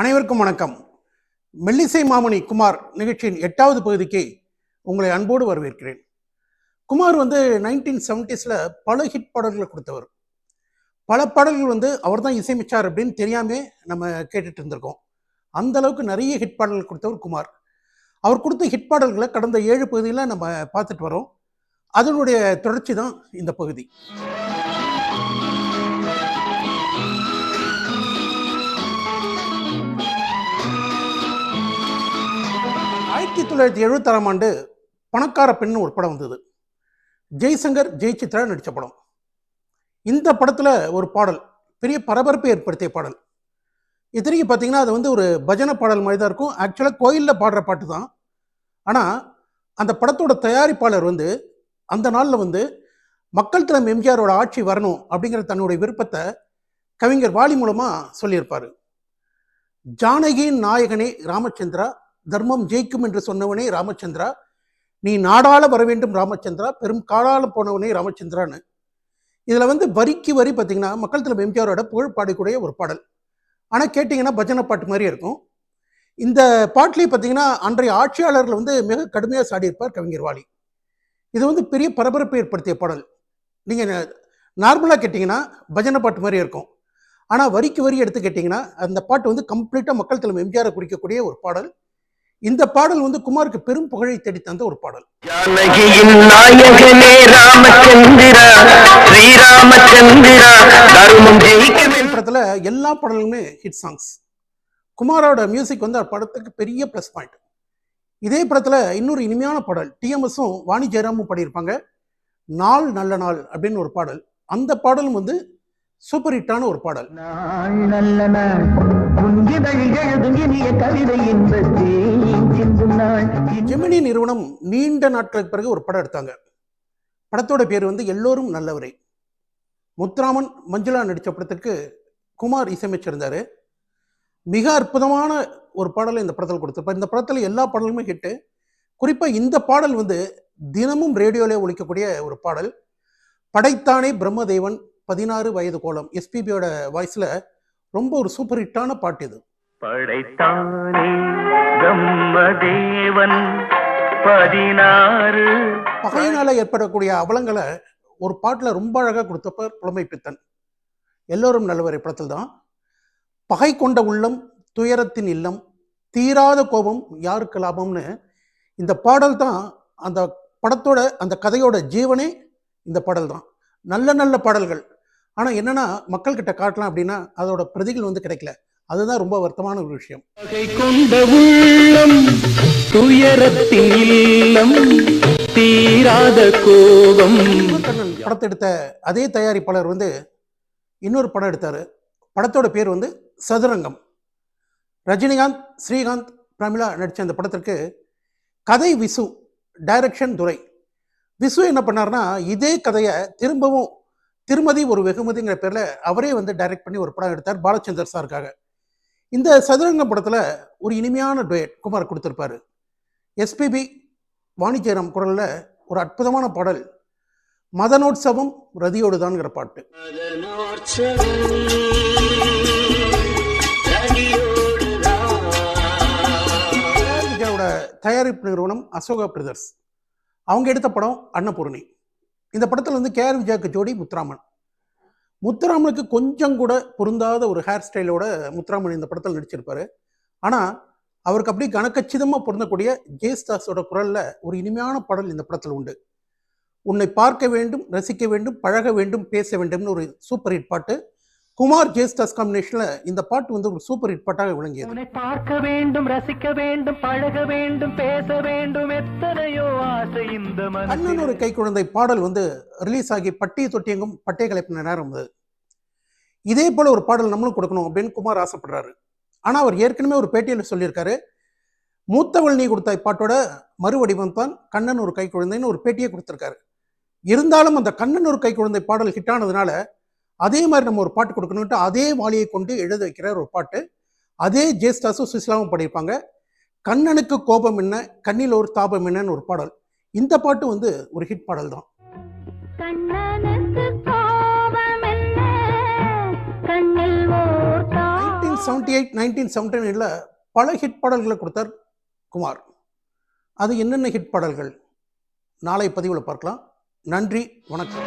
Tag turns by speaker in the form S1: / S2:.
S1: அனைவருக்கும் வணக்கம். மெல்லிசை மாமணி குமார் நிகழ்ச்சியின் எட்டாவது பகுதிக்கு உங்களை அன்போடு வரவேற்கிறேன். குமார் வந்து நைன்டீன் செவன்டிஸில் பல ஹிட் பாடல்களை கொடுத்தவர். பல பாடல்கள் வந்து அவர் தான் இசையமைச்சார் அப்படின்னு தெரியாமே நம்ம கேட்டுட்டு இருந்திருக்கோம். அந்த அளவுக்கு நிறைய ஹிட் பாடல்கள் கொடுத்தவர் குமார். அவர் கொடுத்த ஹிட் பாடல்களை கடந்த ஏழு பகுதியில் நம்ம பார்த்துட்டு வரோம். அதனுடைய தொடர்ச்சி தான் இந்த பகுதி. ஆயிரத்தி தொள்ளாயிரத்தி எழுபத்தாறாம் ஆண்டு பணக்கார பெண்ணு ஒரு படம் வந்தது. ஜெய்சங்கர் ஜெயசித்ரா நடித்த படம். இந்த படத்தில் ஒரு பாடல் பெரிய பரபரப்பை ஏற்படுத்திய பாடல். இத்தனைக்கு பார்த்தீங்கன்னா அது வந்து ஒரு பஜனை பாடல் மாதிரி தான் இருக்கும் ஆக்சுவலாக கோயிலில் பாடுற பாட்டு தான். ஆனால் அந்த படத்தோட தயாரிப்பாளர் வந்து அந்த நாளில் வந்து மக்கள் திறம் எம்ஜிஆரோட ஆட்சி வரணும் அப்படிங்கிற தன்னுடைய விருப்பத்தை கவிஞர் வாலி மூலமாக சொல்லியிருப்பார். ஜானகியின் நாயகனே ராமச்சந்திரா தர்மம் ஜெயிக்கும் என்று சொன்னவனே ராமச்சந்திரா. நீ நாடாள வர வேண்டும் ராமச்சந்திரா. பெரும் காலால போனவனே ராமச்சந்திரான்னு. இதில் வந்து வரிக்கு வரி பார்த்தீங்கன்னா மக்கள் தலைவர் எம்ஜிஆரோட புகழ் பாடக்கூடிய ஒரு பாடல். ஆனால் கேட்டிங்கன்னா பஜனை பாட்டு மாதிரி இருக்கும். இந்த பாட்டிலே பார்த்தீங்கன்னா அன்றைய ஆட்சியாளர்கள் வந்து மிக கடுமையாக சாடியிருப்பார் கவிஞர் வாலி. இது வந்து பெரிய பரபரப்பை ஏற்படுத்திய பாடல். நீங்கள் நார்மலாக கேட்டிங்கன்னா பஜனை பாட்டு மாதிரி இருக்கும். ஆனால் வரிக்கு வரி எடுத்து கேட்டிங்கன்னா அந்த பாட்டு வந்து கம்ப்ளீட்டாக மக்கள் தலைமை எம்ஜிஆரை குறிக்கக்கூடிய ஒரு பாடல். இந்த பாடல் வந்து குமாருக்கு பெரும் புகழை தேடி தந்த ஒரு பாடல்.
S2: ஜானகியின் நாயகனே ராமச்சந்திரா ஸ்ரீராமச்சந்திரா தர்மம் ஜெயிக்க வேண்டும்.
S1: படத்தில் எல்லா பாடலுமே ஹிட் சாங்ஸ் குமாரோட மியூசிக் வந்து அந்த படத்துக்கு பெரிய ப்ளஸ் பாயிண்ட் இதே படத்தில் இன்னொரு இனிமையான பாடல் டிஎம்எஸும் வாணி ஜெயராமும் பாடியிருப்பாங்க. நாள் நல்ல நாள் அப்படின்னு ஒரு பாடல். அந்த பாடலும் வந்து சூப்பர் ஹிட்டான ஒரு பாடல். ஜெமினி நிறுவனம் நீண்ட நாட்களுக்கு பிறகு ஒரு படம் எடுத்தாங்க. படத்தோட பேர் வந்து எல்லோரும் நல்லவரே. முத்துராமன் மஞ்சுளா நடித்த படத்துக்கு குமார் இசையமைச்சிருந்தாரு. மிக அற்புதமான ஒரு பாடலை இந்த படத்தில் கொடுத்துருப்பார். இந்த படத்தில் எல்லா பாடலுமே ஹிட்டு. குறிப்பாக இந்த பாடல் வந்து தினமும் ரேடியோவில் ஒழிக்கக்கூடிய ஒரு பாடல். படைத்தானே பிரம்மதேவன் பதினாறு வயது கோலம். எஸ்பிபியோட வாய்ஸில் ரொம்ப ஒரு சூப்பர் ஹிட்டான பாட்டு இது.
S2: படைத்தானே பிரம்மதேவன். பதினாறு
S1: பகையினால ஏற்படக்கூடிய அவலங்களை ஒரு பாட்டில் ரொம்ப அழகாக கொடுத்தப்ப புலமை பித்தன். எல்லோரும் நல்லவரை படத்தில் தான். பகை கொண்ட உள்ளம் துயரத்தின் இல்லம் தீராத கோபம் யாருக்கு லாபம்னு இந்த பாடல் தான் அந்த படத்தோட அந்த கதையோட ஜீவனே இந்த பாடல் தான். நல்ல நல்ல பாடல்கள். ஆனால் என்னென்னா மக்கள்கிட்ட காட்டலாம் அப்படின்னா அதோட பிரதிகள் வந்து கிடைக்கல. அதுதான் ரொம்ப வருத்தமான ஒரு விஷயம்.
S2: கொண்ட உள்ளம் துயரத்தின் இல்லம் தீராத கோபம்.
S1: படத்தை எடுத்த அதே தயாரிப்பாளர் வந்து இன்னொரு படம் எடுத்தார். படத்தோட பேர் வந்து சதுரங்கம். ரஜினிகாந்த் ஸ்ரீகாந்த் பிரமிளா நடித்த அந்த படத்திற்கு கதை விசு டைரக்ஷன் துரை. விசு என்ன பண்ணார்னா இதே கதையை திரும்பவும் திருமதி ஒரு வெகுமதிங்கிற பேரில் அவரே வந்து டைரக்ட் பண்ணி ஒரு படம் எடுத்தார் பாலச்சந்தர் சாருக்காக. இந்த சதுரங்கம் படத்தில் ஒரு இனிமையான டுயட் குமார் கொடுத்துருப்பாரு. எஸ்பிபி வாணிஜெயராம் குரலில் ஒரு அற்புதமான பாடல் மதனோற்சவம் ரதியோடு தான்ங்கிற பாட்டு. தயாரிப்பு நிறுவனம் அசோகா பிரதர்ஸ். அவங்க எடுத்த படம் அன்னபூர்ணி. இந்த படத்தில் வந்து கேஆர் விஜயாக்கு ஜோடி முத்துராமன். முத்துராமனுக்கு கொஞ்சம் கூட பொருந்தாத ஒரு ஹேர் ஸ்டைலோட முத்துராமன் இந்த படத்தில் நடிச்சிருப்பாரு. ஆனால் அவருக்கு அப்படியே கனக்கச்சிதமாக பொருந்தக்கூடிய ஜெயஸ்தாஸோட குரலில் ஒரு இனிமையான பாடல் இந்த படத்தில் உண்டு. உன்னை பார்க்க வேண்டும் ரசிக்க வேண்டும் பழக வேண்டும் பேச வேண்டும்னு ஒரு சூப்பர் ஹிட் பாட்டு. குமார் ஜெயஸ்தாஸ் காம்பினேஷன்ல இந்த பாட்டு வந்து ஒரு சூப்பர் ஹிட் பாட்டாக விளங்கியது.
S3: பார்க்க வேண்டும் ரசிக்க வேண்டும் பழக வேண்டும் பேச வேண்டும்
S1: அண்ணன் ஒரு கை குழந்தை பாடல் வந்து ரிலீஸ் ஆகி பட்டிய தொட்டியங்கும் பட்டய கலைப்பின நேரம் அது இதே போல ஒரு பாடல் நம்மளும் கொடுக்கணும் அப்படின்னு குமார் ஆசைப்படுறாரு. ஆனால் அவர் ஏற்கனவே ஒரு பேட்டியில் சொல்லியிருக்காரு மூத்தவள் நீ கொடுத்த பாட்டோட மறுவடிவம் தான் கண்ணன் ஒரு கை குழந்தைன்னு ஒரு பேட்டியை கொடுத்துருக்காரு. இருந்தாலும் அந்த கண்ணன் ஒரு கை குழந்தை பாடல் ஹிட் ஆனதுனால அதே மாதிரி நம்ம ஒரு பாட்டு கொடுக்கணுன்ட்டு அதே வாளியை கொண்டு எழுத வைக்கிற ஒரு பாட்டு. அதே ஜேஸ்டாஸும் சுசிலாவும் பாடியிருப்பாங்க. கண்ணனுக்கு கோபம் என்ன கண்ணில் ஒரு தாபம் என்னன்னு ஒரு பாடல். இந்த பாட்டு வந்து ஒரு ஹிட் பாடல் தான் செவன்டி எயிட் நைன்டீன் செவன்டி நைனில் பல ஹிட் பாடல்களை கொடுத்தார் குமார். அது என்னென்ன ஹிட் பாடல்கள்? நாளை பதிவில் பார்க்கலாம். நன்றி வணக்கம்.